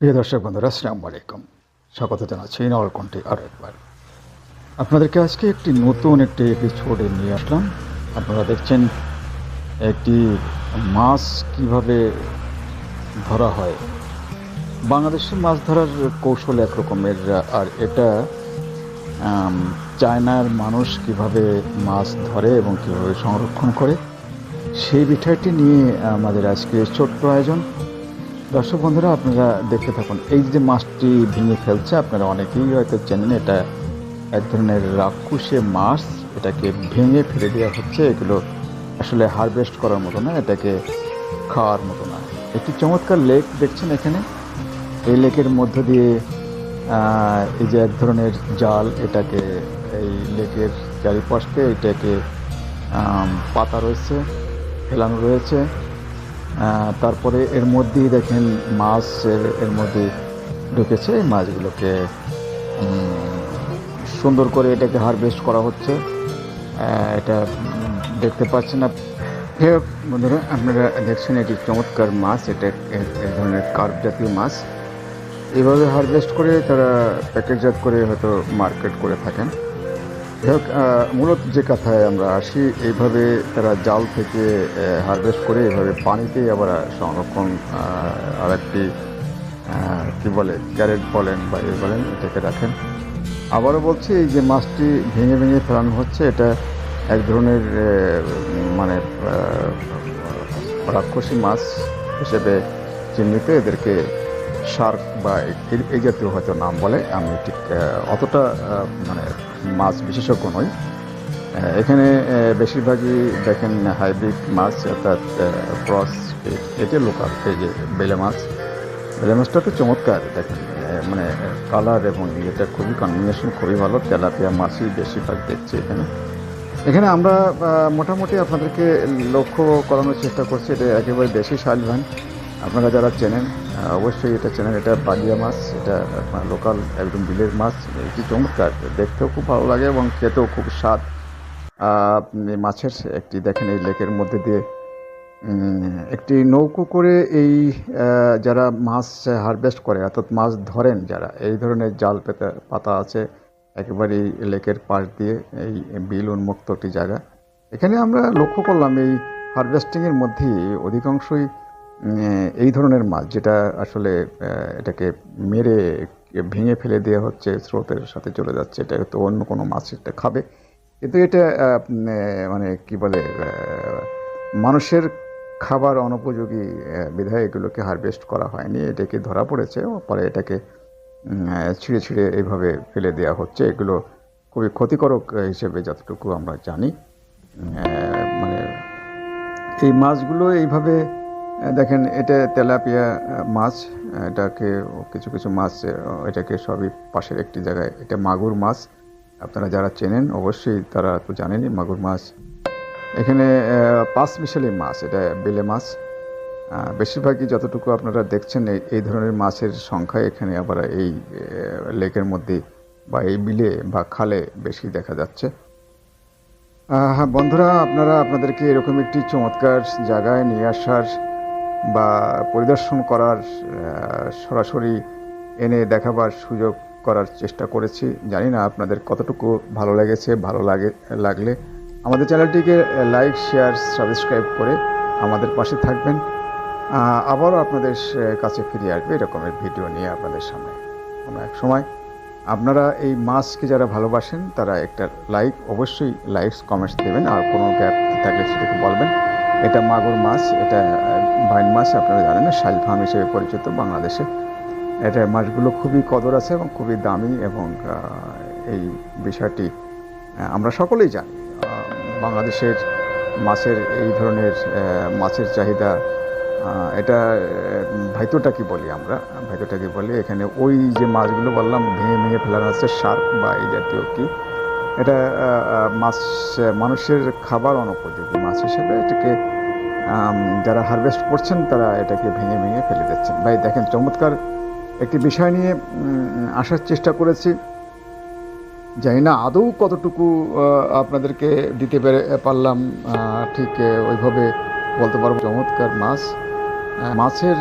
প্রিয় দর্শক বন্ধুরা, আসসালামু আলাইকুম। স্বাগত জানাচ্ছি নল নলকণ্ঠে আরও একবার। আপনাদেরকে আজকে একটি নতুন একটি এপিসোডে নিয়ে আসলাম। আপনারা দেখছেন একটি মাছ কীভাবে ধরা হয়। বাংলাদেশে মাছ ধরার কৌশল এক রকমের আর এটা চায়নার মানুষ কীভাবে মাছ ধরে এবং কীভাবে সংরক্ষণ করে, সেই বিষয়টি নিয়ে আমাদের আজকে ছোট্ট আয়োজন। দর্শক বন্ধুরা, আপনারা দেখতে থাকুন। এই যে মাছটি ভেঙে ফেলছে, আপনারা অনেকেই হয়তো চেনেন, এটা এক ধরনের রাক্ষুসে মাছ। এটাকে ভেঙে ফেলে দেওয়া হচ্ছে। এগুলো আসলে হারভেস্ট করার মতো না, এটাকে খাওয়ার মতো না। একটি চমৎকার লেক দেখছেন এখানে। এই লেকের মধ্য দিয়ে এই যে এক ধরনের জাল, এটাকে এই লেকের চারিপাশে এটাকে পাতা রয়েছে, ফেলানো রয়েছে। তারপরে এর মধ্যেই দেখেন মাছ, এর- মধ্যে ঢুকেছে। এই মাছগুলোকে সুন্দর করে এটাকে হারভেস্ট করা হচ্ছে। এটা দেখতে পাচ্ছেন বন্ধুরা, আপনারা দেখছেন এটি চমৎকার মাছ। এটা এক ধরনের কার্প জাতীয় মাছ। এভাবে হারভেস্ট করে তারা প্যাকেটজাত করে হয়তো মার্কেট করে থাকেন। মূলত যে কথায় আমরা আসি, এইভাবে তারা জাল থেকে হারভেস্ট করে এভাবে পানিতে আবার সংরক্ষণ আর একটি কি বলে ক্যারেট বলেন বা এ বলেন, এটাকে রাখেন। আবারও বলছি, এই যে মাছটি ভেঙে ভেঙে ফেলানো হচ্ছে, এটা এক ধরনের মানে রাক্ষসী মাছ হিসেবে চিহ্নিত। এদেরকে শার্ক বা এই- জাতীয় হয়তো নাম বলে, আমি ঠিক অতটা মানে মাছ বিশেষজ্ঞ নই। এখানে বেশিরভাগই দেখেন হাইব্রিড মাছ, অর্থাৎ ক্রস এটা লোকাল এই যে বেলে মাছ। বেলে মাছটা তো চমৎকার, দেখেন মানে কালার এবং এটা খুবই কম্বিনেশন খুবই ভালো, তেলাপিয়া মাছই বেশিরভাগ দেখছি এখানে। এখানে আমরা মোটামুটি আপনাদেরকে লক্ষ্য করানোর চেষ্টা করছি, এটা একেবারে দেশি শালভান। আপনারা যারা চেনেন অবশ্যই এটা চেনেন এটা বালিয়া মাছ, এটা আপনার লোকাল একদম বিলের মাছ, এটি চমৎকার, দেখতেও খুব ভালো লাগে এবং খেতেও খুব স্বাদ। মাছের একটি, দেখেন এই লেকের মধ্যে দিয়ে একটি নৌকো করে এই যারা মাছ হারভেস্ট করে, অর্থাৎ মাছ ধরেন যারা, এই ধরনের জাল পেতে, পাতা আছে, একেবারেই লেকের পাশ দিয়ে এই বিল উন্মুক্ত একটি জায়গা। এখানে আমরা লক্ষ্য করলাম এই হারভেস্টিংয়ের মধ্যেই অধিকাংশই এই ধরনের মাছ যেটা আসলে এটাকে মেরে, ভেঙে ফেলে দেওয়া হচ্ছে, স্রোতের সাথে চলে যাচ্ছে, এটা তো অন্য কোনো মাছ এটা খাবে। কিন্তু এটা মানে কি বলে মানুষের খাবার অনুপযোগী বিধায় এগুলোকে হারভেস্ট করা হয়নি, এটাকে ধরা পড়েছে, পরে এটাকে ছিঁড়ে ছিঁড়ে এইভাবে ফেলে দেওয়া হচ্ছে। এগুলো খুবই ক্ষতিকারক হিসেবে যতটুকু আমরা জানি। মানে এই মাছগুলো এইভাবে দেখেন, এটা তেলাপিয়া মাছ এটাকে কিছু কিছু মাছ এটাকে সবই পাশের একটি জায়গায়। এটা মাগুর মাছ। আপনারা যারা চেনেন, অবশ্যই তারা তো জানেনই মাগুর মাছ। এখানে পাঁচ মিশালি মাছ, এটা বেলে মাছ। বেশিরভাগই যতটুকু আপনারা দেখছেন, এই ধরনের মাছের সংখ্যা এখানে আবার এই লেকের মধ্যে বা এই বিলে বা খালে বেশি দেখা যাচ্ছে। হ্যাঁ বন্ধুরা, আপনারা আপনাদেরকে এরকম একটি চমৎকার জায়গায় নিয়ে আসার বা পরিদর্শন করার সরাসরি এনে দেখাবার সুযোগ করার চেষ্টা করেছি। জানি না আপনাদের কতটুকু ভালো লেগেছে, ভালো লাগে, লাগলে। আমাদের চ্যানেলটিকে লাইক, শেয়ার, সাবস্ক্রাইব করে আমাদের পাশে থাকবেন। আবারও আপনাদের কাছে ফিরে আসবে এরকমের ভিডিও নিয়ে আপনাদের সামনে। কোনো এক সময় আপনারা এই মাছকে যারা ভালোবাসেন, তারা একটা লাইক, অবশ্যই লাইকস, কমেন্টস দেবেন। আর কোনো গ্যাপ থাকলে সেটাকে বলবেন। এটা মাগুর মাছ, এটা ভাইন মাছ, আপনারা জানেন না ফার্ম হিসেবে পরিচিত বাংলাদেশে। এটা মাছগুলো খুবই কদর আছে এবং খুবই দামি এবং এই বিষয়টি আমরা সকলেই জানি। বাংলাদেশের মাছের, এই ধরনের মাছের চাহিদা এটা ভাইতোটা কি বলি আমরা ভাইতোটা কি বলি, এখানে ওই যে মাছগুলো বললাম, ভেঙে ভেঙে ফেলানো হচ্ছে শার্ক বা এই জাতীয় কি, এটা মাছ, মানুষের খাবার অনুপযোগী মাছ হিসেবে এটাকে যারা হারভেস্ট করছেন, তারা এটাকে ভেঙে ভেঙে ফেলে দিচ্ছেন। ভাই, দেখেন, চমৎকার একটি বিষয় নিয়ে আসার চেষ্টা করেছি। জানি না আদৌ কতটুকু আপনাদেরকে দিতে পেরে পারলাম। ঠিক ওইভাবে বলতে পারব। চমৎকার মাছ। মাছের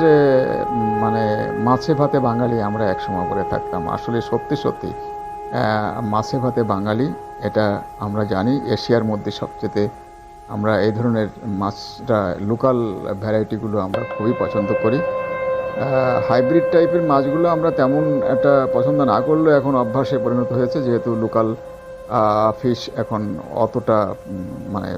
মানে মাছে ভাতে বাঙালি আমরা একসময় করে থাকতাম। আসলে সত্যি সত্যি মাছে ভাতে বাঙালি, এটা আমরা জানি। এশিয়ার মধ্যে সবচেয়ে আমরা এই ধরনের মাছটা লোকাল ভ্যারাইটিগুলো আমরা খুবই পছন্দ করি। হাইব্রিড টাইপের মাছগুলো আমরা তেমন একটা পছন্দ না করলেও এখন অভ্যাসে পরিণত হয়েছে, যেহেতু লোকাল ফিশ এখন অতটা মানে